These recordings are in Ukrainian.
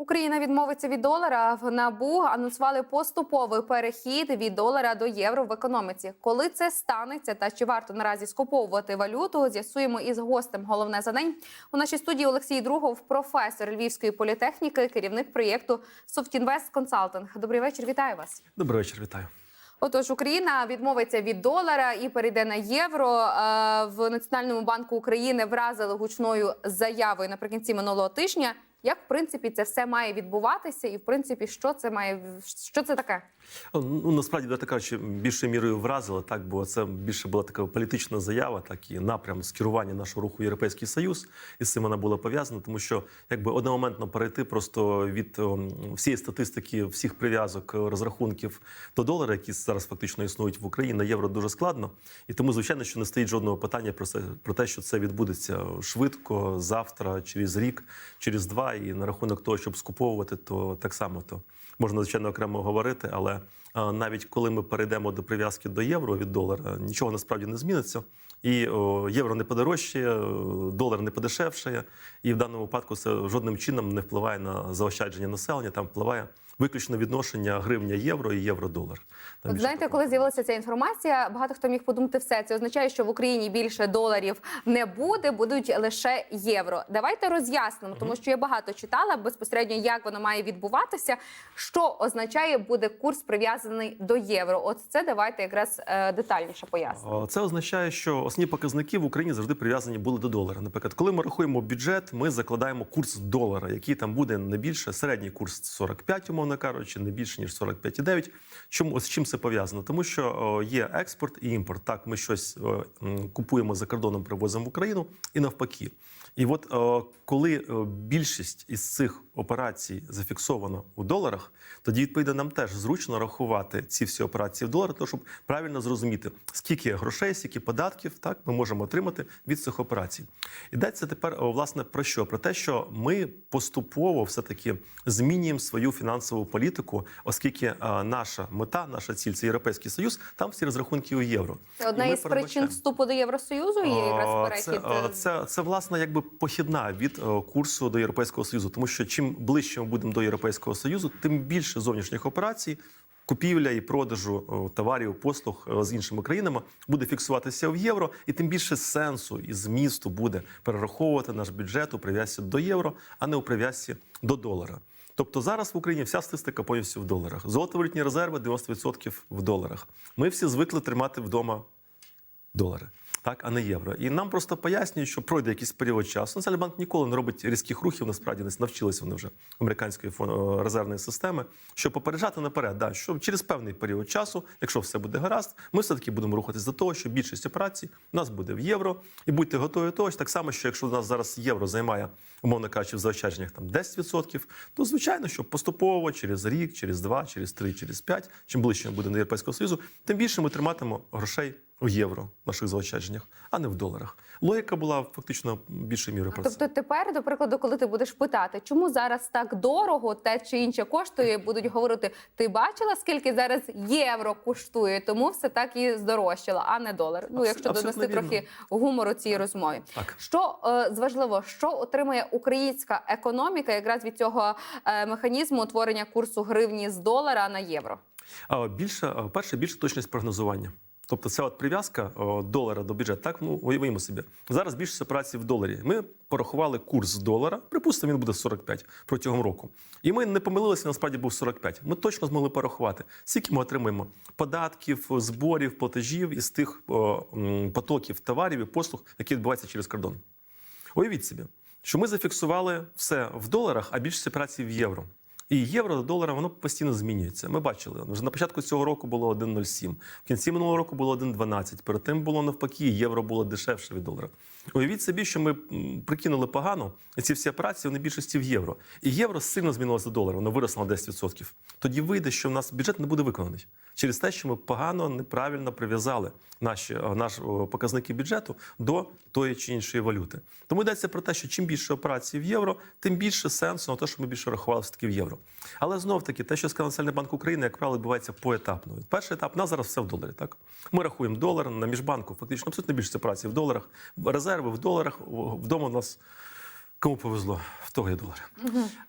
Україна відмовиться від долара. В НАБУ анонсували поступовий перехід від долара до євро в економіці. Коли це станеться та чи варто наразі скуповувати валюту, з'ясуємо із гостем. Головне за день у нашій студії Олексій Другов, професор Львівської політехніки, керівник проєкту Софтінвест Консалтинг. Добрий вечір, вітаю вас. Добрий вечір, вітаю. Отож, Україна відмовиться від долара і перейде на євро. Е, В Національному банку України вразили гучною заявою наприкінці минулого тижня. Як в принципі це все має відбуватися, і в принципі, що це має що це таке? Ну насправді да, така чи більшою мірою вразило так, бо це більше була така політична заява, так і напрям скерування нашого руху Європейський Союз, і з цим вона була пов'язана, тому що якби одномоментно перейти просто від всієї статистики, всіх прив'язок е, розрахунків до долара, які зараз фактично існують в Україні на євро, дуже складно. І тому, звичайно, що не стоїть жодного питання про це про те, що це відбудеться швидко, завтра, через рік, через два. І на рахунок того, щоб скуповувати, то так само то можна звичайно окремо говорити, але навіть коли ми перейдемо до прив'язки до євро від долара, нічого насправді не зміниться. І о, євро не подорожчає, долар не подешевшає, і в даному випадку це жодним чином не впливає на заощадження населення. Там впливає виключно відношення гривня євро і євро-долар. От знаєте, коли з'явилася ця інформація, багато хто міг подумати все. Це означає, що в Україні більше доларів не буде, будуть лише євро. Давайте роз'яснимо, тому що я багато читала безпосередньо, як воно має відбуватися. Що означає буде курс прив'язаний до євро? От це давайте якраз е, детальніше пояснимо. Це означає, що основні показники в Україні завжди прив'язані були до долара. Наприклад, коли ми рахуємо бюджет, ми закладаємо курс долара, який там буде не більше середній курс 45, умовно кажучи, не більше ніж 45,9. Чому з чим це пов'язано? Тому що є експорт і імпорт. Так, ми щось купуємо за кордоном, привозимо в Україну, і навпаки. І от коли більшість із цих операцій зафіксовано у доларах, тоді відповідно нам теж зручно рахувати ці всі операції в доларах, тому щоб правильно зрозуміти, скільки грошей, скільки податків так ми можемо отримати від цих операцій. Йдеться тепер власне про що? Про те, що ми поступово все таки змінюємо свою фінансову політику, оскільки а, наша мета, наша ціль це європейський союз. Там всі розрахунки у євро. Це одна із причин вступу до Євросоюзу. Є якраз перехід. Це, це, це власне якби похідна від курсу до Європейського Союзу. Тому що чим ближче ми будемо до Європейського Союзу, тим більше зовнішніх операцій. Купівля і продажу о, товарів, послуг з іншими країнами буде фіксуватися в євро, і тим більше сенсу і змісту буде перераховувати наш бюджет у прив'язці до євро, а не у прив'язці до долара. Тобто зараз в Україні вся статистика повністю в доларах. Золотовалютні резерви 90% в доларах. Ми всі звикли тримати вдома долари, так, а не євро. І нам просто пояснюють, що пройде якийсь період часу. Національний банк ніколи не робить різких рухів, насправді не навчилися вони вже американської фон- резервної системи, щоб попереджати наперед, да, що через певний період часу, якщо все буде гаразд, ми все-таки будемо рухатись до того, що більшість операцій у нас буде в євро. І будьте готові до того, що так само, що якщо у нас зараз євро займає, умовно кажучи, в заощадженнях там 10%, то звичайно, що поступово через рік, через два, через три, через п'ять, чим ближче ми будемо до Європейського Союзу, тим більше ми триматимемо грошей у євро в наших заощадженнях, а не в доларах. Логіка була фактично більшою мірою про це. Тобто тепер, до прикладу, коли ти будеш питати, чому зараз так дорого те чи інше коштує, будуть говорити: ти бачила, скільки зараз євро коштує, тому все так і здорожчало, а не долар. Ну, якщо абсолютно донести вірно. трохи гумору цій розмові. Так. Що е, важливо, що отримає українська економіка якраз від цього е, механізму утворення курсу гривні з долара на євро? А більше перше, більше точність прогнозування. Тобто ця от прив'язка долара до бюджету, так ну уявимо собі. Зараз більшість операцій в доларі. Ми порахували курс долара. Припустимо, він буде 45 протягом року. І ми не помилилися, насправді був 45. Ми точно змогли порахувати, скільки ми отримаємо податків, зборів, платежів із тих о, потоків товарів і послуг, які відбуваються через кордон. Уявіть собі, що ми зафіксували все в доларах, а більшість операцій в євро. І євро до долара воно постійно змінюється. Ми бачили, вже на початку цього року було 1,07, в кінці минулого року було 1,12. Перед тим було навпаки, євро було дешевше від долара. Уявіть собі, що ми прикинули погано, ці всі операції вони більшості в євро. І євро сильно змінилося до долара, воно виросло на 10%. Тоді вийде, що в нас бюджет не буде виконаний через те, що ми погано, неправильно прив'язали наші е, наші о, показники бюджету до тої чи іншої валюти. Тому йдеться про те, що чим більше операцій в євро, тим більше сенсу на те, що ми більше рахували все таки в євро. Але знов таки, те, що сказав Національний банк України, як правило, відбувається поетапно. Перший етап у нас зараз все в доларі. Так ми рахуємо долар на міжбанку. Фактично абсолютно більше операцій в доларах, резерви в доларах. Вдома у нас Кому повезло, в того є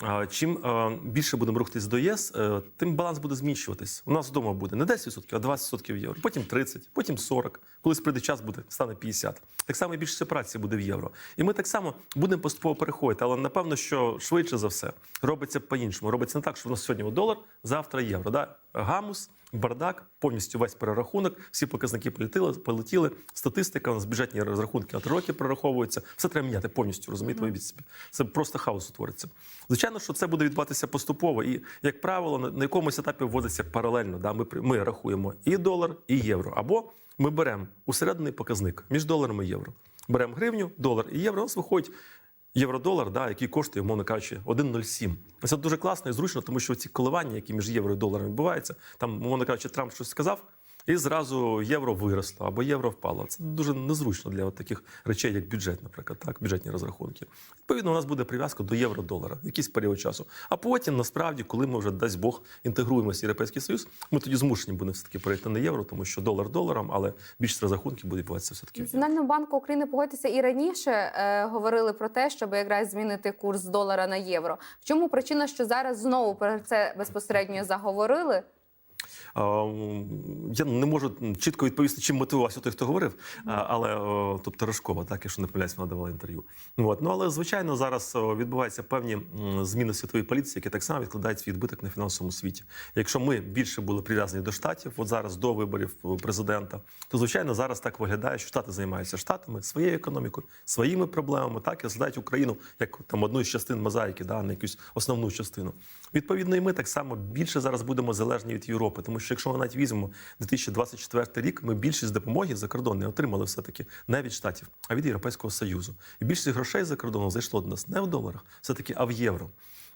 а, чим більше будемо рухатись до ЄС, е, тим баланс буде зміщуватись. У нас вдома буде не 10%, а 20% євро, потім 30%, потім 40%. Колись прийде час, буде стане 50%. Так само і більшість операцій буде в євро. І ми так само будемо поступово переходити. Але напевно, що швидше за все робиться по-іншому. Робиться не так, що в нас сьогодні долар, завтра євро. Да? Гамус, бардак, повністю весь перерахунок, всі показники полетіли, полетіли. Статистика, у нас бюджетні розрахунки на три роки прораховуються. Все треба міняти повністю, розумієте, уявіть собі. Це просто хаос утвориться. Звичайно, що це буде відбуватися поступово. І, як правило, на, якомусь етапі вводиться паралельно. Да? Ми, ми рахуємо і долар, і євро. Або ми беремо усерединий показник між доларом і євро. Беремо гривню, долар і євро. У нас виходить євро-долар, да, який коштує, умовно кажучи, 1,07. Це дуже класно і зручно, тому що ці коливання, які між євро і доларом відбуваються, там, умовно кажучи, Трамп щось сказав, і зразу євро виросло або євро впало. Це дуже незручно для от таких речей, як бюджет, наприклад, так, бюджетні розрахунки. Відповідно, у нас буде прив'язка до євро-долара, якийсь період часу. А потім, насправді, коли ми вже дасть Бог інтегруємося в Європейський Союз, ми тоді змушені будемо все таки перейти на євро, тому що долар доларом, але більшість розрахунків буде відбуватися все таки. Національному банку України погодьтеся і раніше е, говорили про те, щоб якраз змінити курс долара на євро. В чому причина, що зараз знову про це безпосередньо заговорили? Я не можу чітко відповісти, чим мотивувався той, хто говорив, але тобто Рожкова, так, якщо не помиляюсь, вона давала інтерв'ю. От. Ну але звичайно зараз відбуваються певні зміни в світовій політиці, які так само відкладають свій відбиток на фінансовому світі. Якщо ми більше були прив'язані до штатів, от зараз до виборів е, президента, то звичайно зараз так виглядає, що штати займаються штатами своєю економікою, своїми проблемами, так і розглядають Україну як там одну з частин мозаїки, да, не якусь основну частину. Відповідно, і ми так само більше зараз будемо залежні від Європи, тому що якщо ми навіть візьмемо 2024 рік, ми більшість допомоги за кордон не отримали все таки не від штатів, а від Європейського союзу. І більшість грошей за кордоном зайшло до нас не в доларах, все таки, а в євро.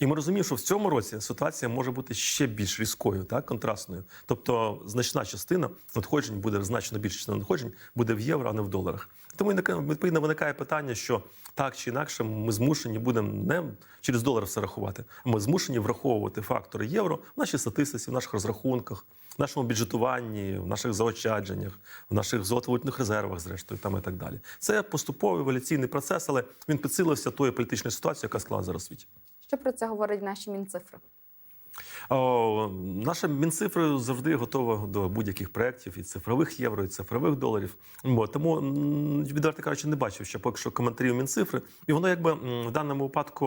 І ми розуміємо, що в цьому році ситуація може бути ще більш різкою, так контрастною. Тобто значна частина надходжень буде значно більша частина надходжень буде в євро, а не в доларах. Тому відповідно виникає питання, що так чи інакше ми змушені будемо не через долар все рахувати, а ми змушені враховувати фактори євро в нашій статистиці, в наших розрахунках, в нашому бюджетуванні, в наших заощадженнях, в наших золотовалютних резервах, зрештою, там і так далі. Це поступовий еволюційний процес, але він підсилився тою політичною ситуацією, яка склалася зараз світі. Що про це говорять наші мінцифри? О, наша Мінцифра завжди готова до будь-яких проєктів і цифрових євро, і цифрових доларів. Бо тому відверто кажучи, не бачив ще поки що коментарів Мінцифри. І воно якби в даному випадку,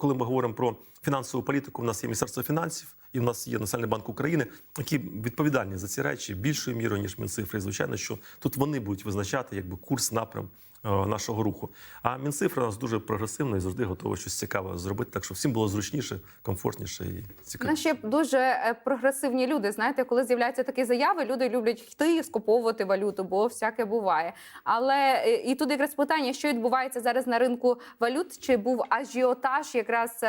коли ми говоримо про фінансову політику, у нас є Міністерство фінансів і в нас є Національний банк України, які відповідальні за ці речі більшою мірою ніж Мінцифри. І звичайно, що тут вони будуть визначати якби курс напрям. Е, Нашого руху. А Мінцифра у нас дуже прогресивна і завжди готова щось цікаве зробити, так щоб всім було зручніше, комфортніше і цікавіше. Наші дуже е, прогресивні люди. Знаєте, коли з'являються такі заяви, люди люблять йти і скуповувати валюту, бо всяке буває. Але е, і тут якраз питання, що відбувається зараз на ринку валют, чи був ажіотаж якраз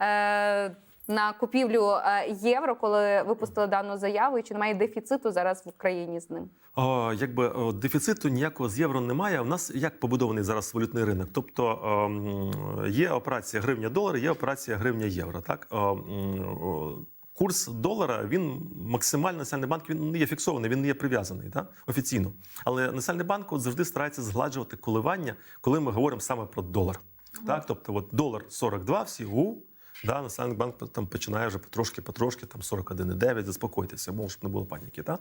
е, на купівлю е, євро, коли випустили дану заяву, і чи немає дефіциту зараз в Україні з ним? О, якби о, дефіциту ніякого з євро немає. У нас як побудований зараз валютний ринок? Тобто ем, є операція гривня-долар, є операція гривня-євро. Так О, о, курс долара він максимально національний банк він не є фіксований, він не є прив'язаний так? офіційно. Але національний банк от завжди старається згладжувати коливання, коли ми говоримо саме про долар. Так, тобто, от долар 42, всі у. Да, Національний банк там починає вже потрошки, потрошки, там 41,9, заспокойтеся, мов, щоб не було паніки. Та?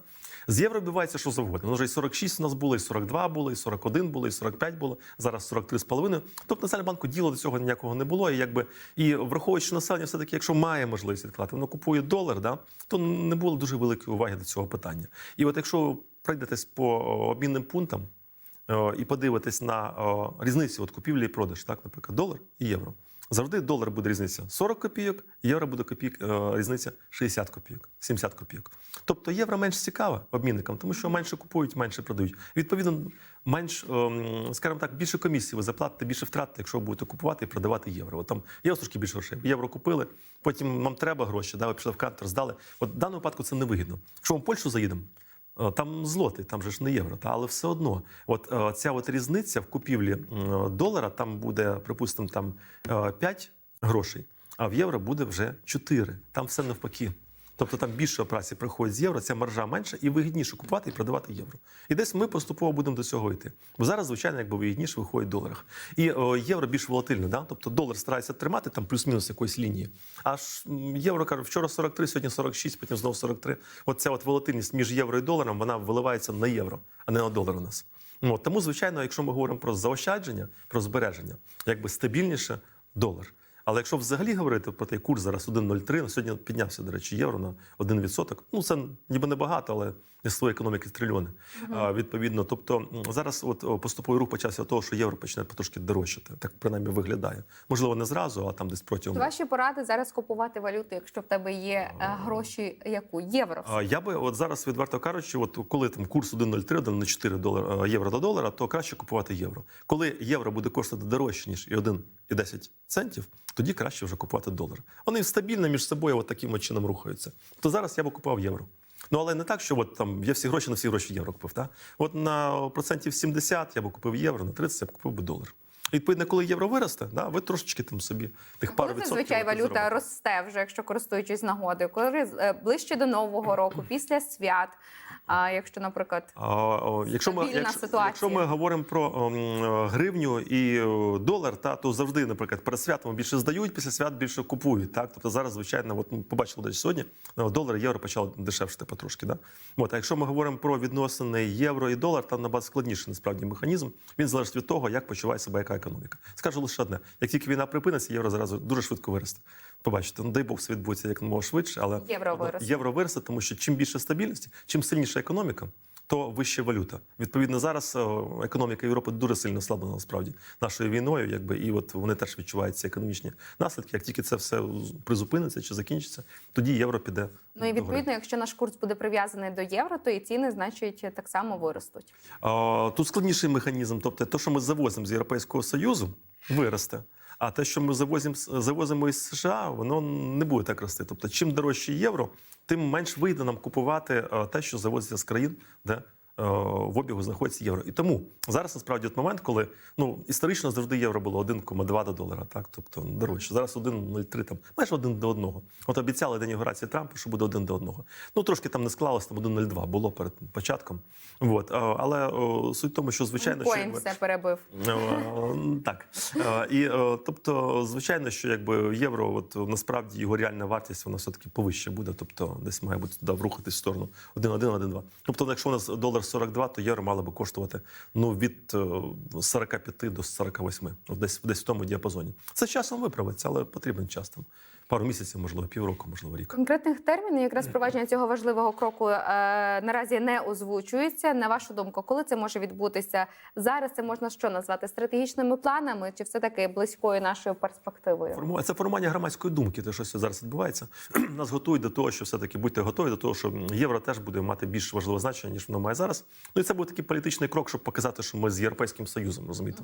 З євро відбувається що завгодно. Воно вже і 46 у нас було, і 42 було, і 41 було, і 45 було, зараз 43,5. Тобто Національному банку діла до цього ніякого не було. І, якби, і враховуючи, що населення все-таки, якщо має можливість відклати, воно купує долар, да, то не було дуже великої уваги до цього питання. І от якщо ви пройдетесь по обмінним пунктам, і подивитись на о, різницю от купівлі і продаж, так, наприклад, долар і євро. Завжди долар буде різниця 40 копійок, євро буде копійок, е, різниця 60 копійок, 70 копійок. Тобто євро менш цікава обмінникам, тому що менше купують, менше продають. Відповідно, менш, ем, скажімо так, більше комісії ви заплатите, більше втратите, якщо ви будете купувати і продавати євро. От там є трошки більше грошей. Євро купили, потім вам треба гроші, да, ви пішли в кантор, здали. От в даному випадку це невигідно. Якщо ми в Польщу заїдемо, Там злоти, там же ж не євро, та але все одно, от е, ця от різниця в купівлі долара там буде, припустимо, там е, 5 грошей, а в євро буде вже 4. Там все навпаки. Тобто там більше операцій приходить з євро, ця маржа менша і вигідніше купувати і продавати євро. І десь ми поступово будемо до цього йти. Бо зараз, звичайно, якби вигідніше виходить в доларах. І о, євро більш волатильне, да? тобто долар старається тримати там плюс-мінус якоїсь лінії. Аж євро каже, вчора 43, сьогодні 46, потім знову 43. От ця от волатильність між євро і доларом вона виливається на євро, а не на долар у нас. От, тому, звичайно, якщо ми говоримо про заощадження, про збереження, якби стабільніше долар. Але якщо взагалі говорити про той курс зараз 1,03, на сьогодні піднявся, до речі, євро на 1%. Ну це ніби небагато, але своєї економіки трильйони. А, відповідно, тобто зараз от поступовий рух почався від того, що євро почне потрошки дорожчати. Так принаймні виглядає. Можливо, не зразу, а там десь протягом. Ваші поради зараз купувати валюту, якщо в тебе є е, гроші, яку євро. А Я би от зараз відверто кажучи, от коли там курс 1,03, 1,04 долар, євро до долара, то краще купувати євро. Коли євро буде коштувати дорожче, ніж і 1,10 центів, тоді краще вже купувати долар. Вони стабільно між собою от таким чином рухаються. То зараз я би купував євро. Ну але не так, що от там я всі гроші на всі гроші євро купив. Та? От на процентів 70 я б купив євро, на 30 я б купив би долар. Відповідно, коли євро виросте, да, ви трошечки там собі тих пару відсотків. зазвичай валюта заробити. росте, вже якщо користуючись нагодою, коли е, ближче до нового року, після свят. А якщо, наприклад, А, якщо, ми, якщо, ситуація. якщо ми говоримо про ем, гривню і е, долар, та то завжди, наприклад, перед святом більше здають, після свят більше купують. Так, тобто зараз, звичайно, от ми побачили десь сьогодні, е, долар євро почали дешевшити потрошки. Да? От, а якщо ми говоримо про відносини євро і долар, там набагато складніший насправді механізм. Він залежить від того, як почуває себе яка економіка. Скажу лише одне: як тільки війна припиниться, євро зразу дуже швидко виросте. Побачите, ну дай Бог все відбудеться як мого швидше, але Євро виросте. євро виросте, тому що чим більше стабільності, чим сильніша економіка, то вища валюта. Відповідно, зараз е, економіка Європи дуже сильно ослаблена насправді нашою війною, якби і от вони теж відчувають ці економічні наслідки. Як тільки це все призупиниться чи закінчиться, тоді євро піде. ну і догори. відповідно, якщо наш курс буде прив'язаний до євро, то і ціни, значить, так само виростуть. Тут складніший механізм. Тобто, те, що ми завозимо з Європейського Союзу, виросте. А те, що ми завозимо, завозимо із США, воно не буде так рости. Тобто, чим дорожче євро, тим менш вийде нам купувати е, те, що завозиться з країн, де в обігу знаходиться євро. І тому зараз насправді от момент, коли ну історично завжди євро було 1,2 до долара, так тобто дорожче. Зараз 1,03, там майже один до одного. От обіцяли день інаугурації Трампа, що буде один до одного. Ну трошки там не склалось, там 1,02 було перед початком. От. Але о, суть в тому, що звичайно, що Коін якби- все перебив. Е, Так Е, і е, тобто, звичайно, що якби євро, от насправді його реальна вартість вона все таки повище буде. Тобто, десь має бути туди рухатись в сторону 1,1, 1,2. Тобто, якщо у нас долар 42, то євро мало би коштувати ну від е, 45 до 48, десь десь в тому діапазоні. Це часом виправиться, але потрібен час там. Пару місяців, можливо, півроку, можливо, рік. Конкретних термінів якраз впровадження цього важливого кроку е, наразі не озвучується. На вашу думку, коли це може відбутися зараз? Це можна що назвати стратегічними планами, чи все таки близькою нашою перспективою? Форму- Це формування громадської думки, те, що зараз відбувається. Нас готують до того, що все-таки будьте готові до того, що євро теж буде мати більш важливе значення, ніж воно має зараз. Ну і це буде такий політичний крок, щоб показати, що ми з Європейським Союзом, розумієте?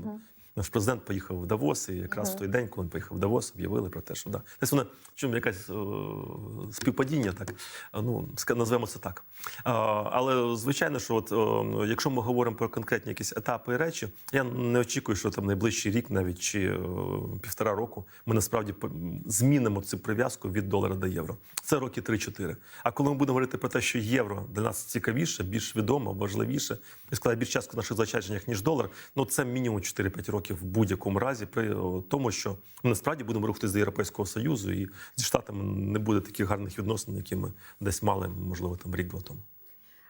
Наш президент поїхав в Давос, і якраз в той день, коли він поїхав в Давос, об'явили про те, що да. Десь воно чому якась е, співпадіння, так ну назвемо це так. Але звичайно, що от е, якщо ми говоримо про конкретні якісь етапи і речі, я не очікую, що там найближчий рік, навіть чи е, півтора року, ми насправді змінимо цю прив'язку від долара до євро. Це роки 3-4. А коли ми будемо говорити про те, що євро для нас цікавіше, більш відомо, важливіше, і складає більш частку в наших заощадженнях, ніж долар, ну це мінімум 4-5 років в будь-якому разі, при тому, що ми насправді будемо рухатися до Європейського Союзу, і зі штатами не буде таких гарних відносин, які ми десь мали, можливо, там рік-два тому.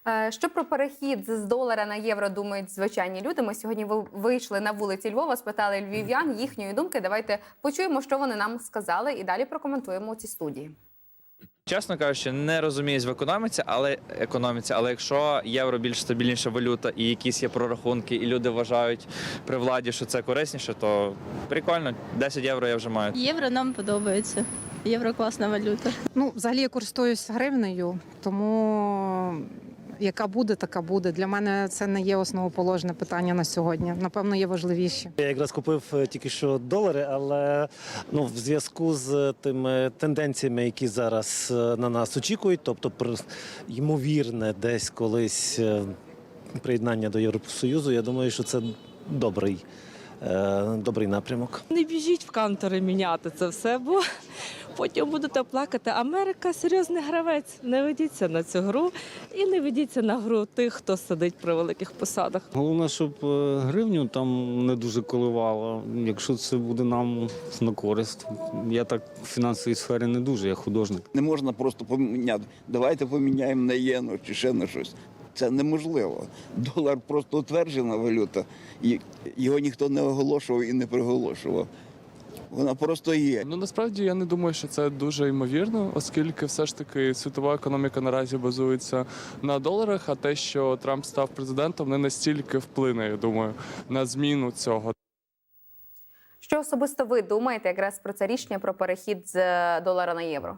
Е, Що про перехід з долара на євро думають звичайні люди? Ми сьогодні ви- вийшли на вулиці Львова, спитали львів'ян їхньої думки. Давайте почуємо, що вони нам сказали, і далі прокоментуємо у цій студії. Чесно кажучи, не розуміюсь в економіці, але економіці. Але якщо євро більш стабільніша валюта і якісь є прорахунки, і люди вважають при владі, що це корисніше, то прикольно. 10 євро я вже маю. Євро нам подобається. Євро класна валюта. Ну, взагалі я користуюсь гривнею, тому яка буде, така буде. Для мене це не є основоположне питання на сьогодні. Напевно, є важливіші. Я якраз купив е, тільки що долари, але ну в зв'язку з тими тенденціями, які зараз е, на нас очікують, тобто ймовірне десь колись е, приєднання до Євросоюзу, я думаю, що це добрий, е, добрий напрямок. Не біжіть в кантори міняти це все, бо потім будете плакати. Америка серйозний гравець. Не ведіться на цю гру і не ведіться на гру тих, хто сидить при великих посадах. Головне, щоб е, гривню там не дуже коливало. Якщо це буде нам на користь. Я так в фінансовій сфері не дуже, я художник. Не можна просто поміняти. Давайте поміняємо на єну чи ще на щось. Це неможливо. Долар просто утверджена валюта, і його ніхто не оголошував і не приголошував. Вона просто є. Ну насправді я не думаю, що це дуже ймовірно, оскільки все ж таки світова економіка наразі базується на доларах. А те, що Трамп став президентом, не настільки вплине, я думаю, на зміну цього. Що особисто ви думаєте якраз про це рішення про перехід з е, долара на євро?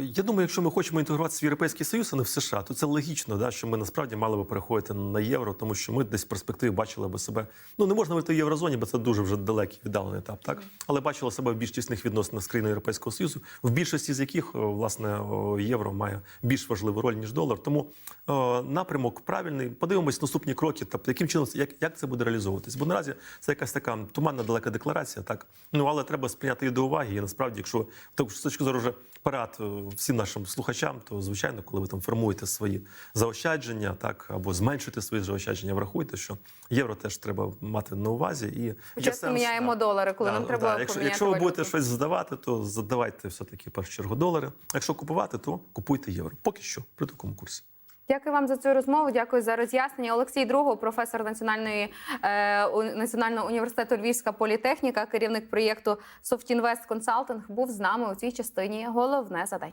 Я думаю, якщо ми хочемо інтегруватися в Європейський Союз, а не в США, то це логічно, да, що ми насправді мали би переходити на євро, тому що ми десь в перспективі бачили би себе. Ну не можна вийти в єврозоні, бо це дуже вже далекий віддалений етап, так але бачили себе в більш тісних відносинах з країною Європейського Союзу, в більшості з яких власне євро має більш важливу роль ніж долар. Тому о, напрямок правильний. Подивимось наступні кроки, тобто яким чином як, як це буде реалізовуватись. Бо наразі це якась така туманна далека декларація, так ну але треба сприйняти її до уваги. І насправді, якщо так з точки зору вже парад е, всім нашим слухачам, то звичайно, коли ви там формуєте свої заощадження, так або зменшуєте свої заощадження, врахуйте, що євро теж треба мати на увазі. І Часто сенс, міняємо да. долари, коли Да, нам треба да. Якщо, якщо ви валюту. будете щось здавати, то задавайте все таки в першу чергу долари. Якщо купувати, то купуйте євро. Поки що при такому курсі. Дякую вам за цю розмову. Дякую за роз'яснення. Олексій Другов, професор національної е, національного університету Львівська політехніка, керівник проєкту Invest Consulting, був з нами у цій частині. Головне за день.